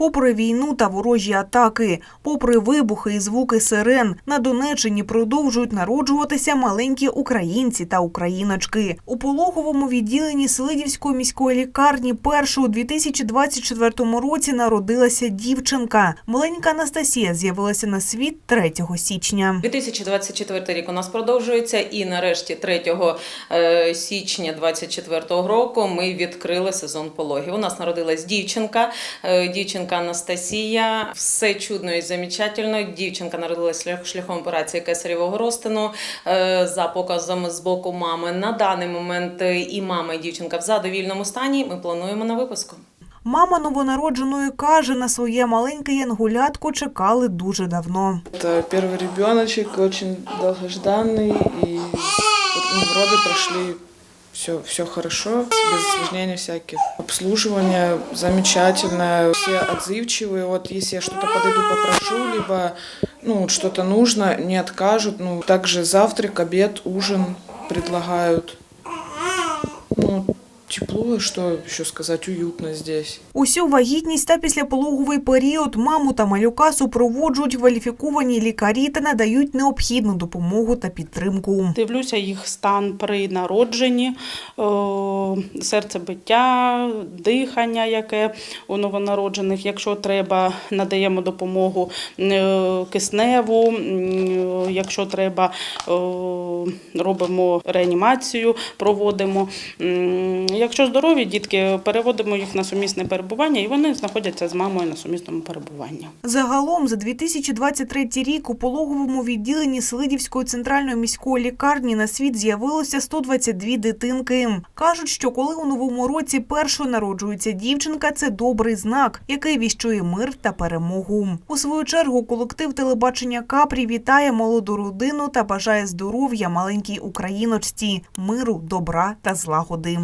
Попри війну та ворожі атаки, попри вибухи і звуки сирен, на Донеччині продовжують народжуватися маленькі українці та україночки. У пологовому відділенні Селидівської міської лікарні першу у 2024 році народилася дівчинка. Маленька Анастасія з'явилася на світ 3 січня. 2024 рік у нас продовжується, і нарешті 3 е, січня 2024 року ми відкрили сезон пологів. У нас народилась дівчинка, е, дівчинка Анастасія. Все чудно і замечательно. Дівчинка народилась шлях- шляхом операції кесарєвого розтину е, за показами з боку мами. На даний момент е, і мама, і дівчинка в задовільному стані. Ми плануємо на випуску. Мама новонародженої каже, на своє маленьке янгулятко чекали дуже давно. Это первый ребеночек, очень долгожданный, и вот, ну, роды прошли все, все хорошо, без осложнений всяких. Обслуживание замечательное, все отзывчивые. Вот если я что-то подойду, попрошу, либо ну, что-то нужно, не откажут. Ну, также завтрак, обед, ужин предлагают. Ну, тепло, что еще сказать, уютно здесь. Усю вагітність та післяпологовий період маму та малюка супроводжують кваліфіковані лікарі та надають необхідну допомогу та підтримку. Дивлюся їх стан при народженні, серцебиття, дихання, яке у новонароджених. Якщо треба, надаємо допомогу е, кисневу. Якщо треба, робимо реанімацію, проводимо. Якщо здорові дітки, переводимо їх на сумісне перебування, і вони знаходяться з мамою на сумісному перебуванні. Загалом за 2023 рік у пологовому відділенні Селидівської центральної міської лікарні на світ з'явилося 122 дитинки. Кажуть, що коли у новому році першою народжується дівчинка, це добрий знак, який віщує мир та перемогу. У свою чергу колектив телебачення Капрі вітає молоду родину та бажає здоров'я маленькій україночці, миру, добра та злагоди.